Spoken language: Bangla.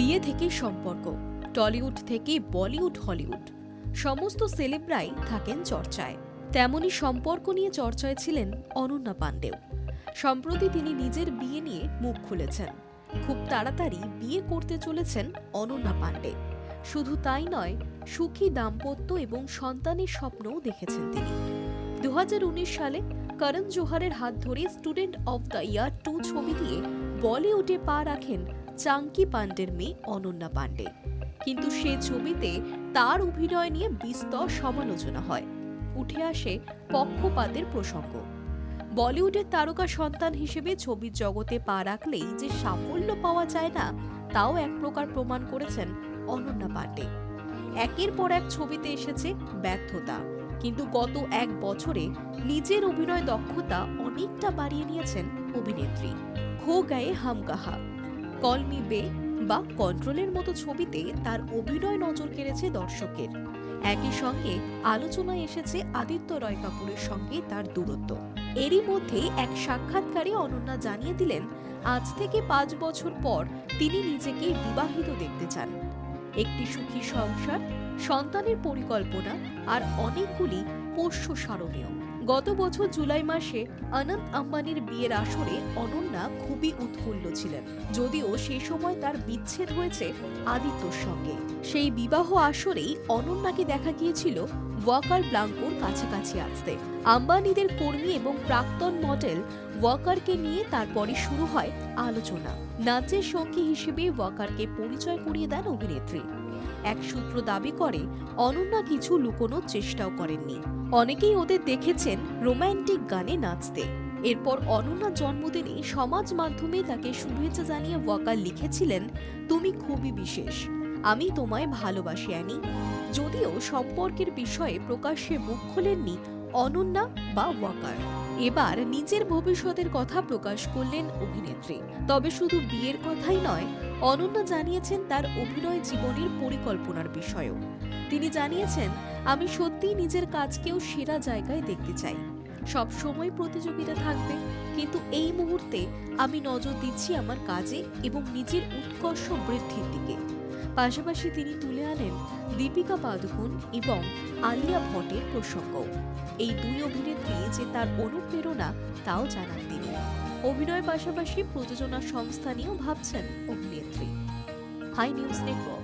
বিয়ে থেকে সম্পর্ক, টলিউড থেকে বলিউড, হলিউড। সমস্ত সেলেব্রাই থাকেন চর্চায়। তেমনই সম্পর্ক নিয়ে চর্চায় ছিলেন অনন্যা পাণ্ডেও সম্প্রতি তিনি নিজের বিয়ে নিয়ে মুখ খুলেছেন। খুব তাড়াতাড়ি বিয়ে করতে চলেছেন অনন্যা পাণ্ডে শুধু তাই নয়, সুখী দাম্পত্য এবং সন্তানের স্বপ্নও দেখেছেন তিনি। দু হাজার উনিশ সালে করণ জোহারের হাত ধরে Student of the Year two ছবি দিয়ে বলিউডে পা রাখেন চাঙ্কি পাণ্ডের মেয়ে অনন্যা পাণ্ডে। কিন্তু সে ছবিতে তার অভিনয় নিয়ে বিস্তর সমালোচনা হয়। উঠে আসে পক্ষপাতের প্রসঙ্গ। বলিউডের তারকা সন্তান হিসেবে ছবির জগতে পা রাখলেই যে সাফল্য পাওয়া যায় না, তাও এক প্রকার প্রমাণ করেছেন অনন্যা পাণ্ডে। একের পর এক ছবিতে এসেছে ব্যর্থতা। কিন্তু গত এক বছরে নিজের অভিনয় দক্ষতা অনেকটা বাড়িয়ে নিয়েছেন অভিনেত্রী। খো গায়ে হাম কাহা কল মি বে বা কন্ট্রোলের মতো ছবিতে তার অভিনয় নজর কেড়েছে দর্শকের। একই সঙ্গে আলোচনায় এসেছে আদিত্য রয় কাপুরের সঙ্গে তার দূরত্ব। এরই মধ্যে এক সাক্ষাৎকারে অনন্যা জানিয়ে দিলেন, আজ থেকে পাঁচ বছর পর তিনি নিজেকে বিবাহিত দেখতে চান। একটি সুখী সংসার, সন্তানের পরিকল্পনা আর অনেকগুলি পোষ্য স্মরণীয় গত বছর জুলাই মাসে অনন্ত আম্বানির বিয়ের আসরে অনন্যা খুবই উৎফুল্ল ছিলেন। যদিও সেই সময় তার বিচ্ছেদ হয়েছে আদিত্যর সঙ্গে। সেই বিবাহ আসরেই অনন্যাকে দেখা গিয়েছিল ওয়াকার ব্লাঙ্কোর কাছাকাছি আসতে। আম্বানিদের কর্মী এবং প্রাক্তন মডেল ওয়াকারকে নিয়ে তারপরে শুরু হয় আলোচনা। নাচের সঙ্গী হিসেবে ওয়াকারকে পরিচয় করিয়ে দেন অভিনেত্রী। এক সূত্র দাবি করে, অনন্যা কিছু লুকোনোর চেষ্টাও করেননি। অনেকেই ওদের দেখেছেন রোম্যান্টিক গানে নাচতে। এরপর অনন্যা জন্মদিনে সমাজ মাধ্যমে তাকে শুভেচ্ছা জানিয়ে ওয়াকার লিখেছিলেন, তুমি খুবই বিশেষ। আমি তোমায় ভালোবাসি, অ্যানি। যদিও সম্পর্কের বিষয়ে প্রকাশ্যে মুখ খোলেননি অনন্যা বা ওয়াকার। এবার নিজের ভবিষ্যতের কথা প্রকাশ করলেন অভিনেত্রী। তবে শুধু বিয়ের কথাই নয়, অনন্যা জানিয়েছেন তার অভিনয় জীবনের পরিকল্পনার বিষয়েও। তিনি জানিয়েছেন, আমি সত্যিই নিজের কাজকেও সেরা জায়গায় দেখতে চাই। সব সময় প্রতিযোগিতা থাকবে, কিন্তু এই মুহূর্তে আমি নজর দিচ্ছি আমার কাজে এবং নিজের উৎকর্ষ বৃদ্ধির দিকে। পাশাপাশি তিনি তুলে আনেন দীপিকা পাদুকোন এবং আলিয়া ভট্টের প্রসঙ্গ। এই দুই অভিনেত্রী যে তার অনুপ্রেরণা, তাও জানান তিনি। অভিনয়ের পাশাপাশি প্রযোজনা সংস্থা নিয়েও ভাবছেন অভিনেত্রী। Hi News Network.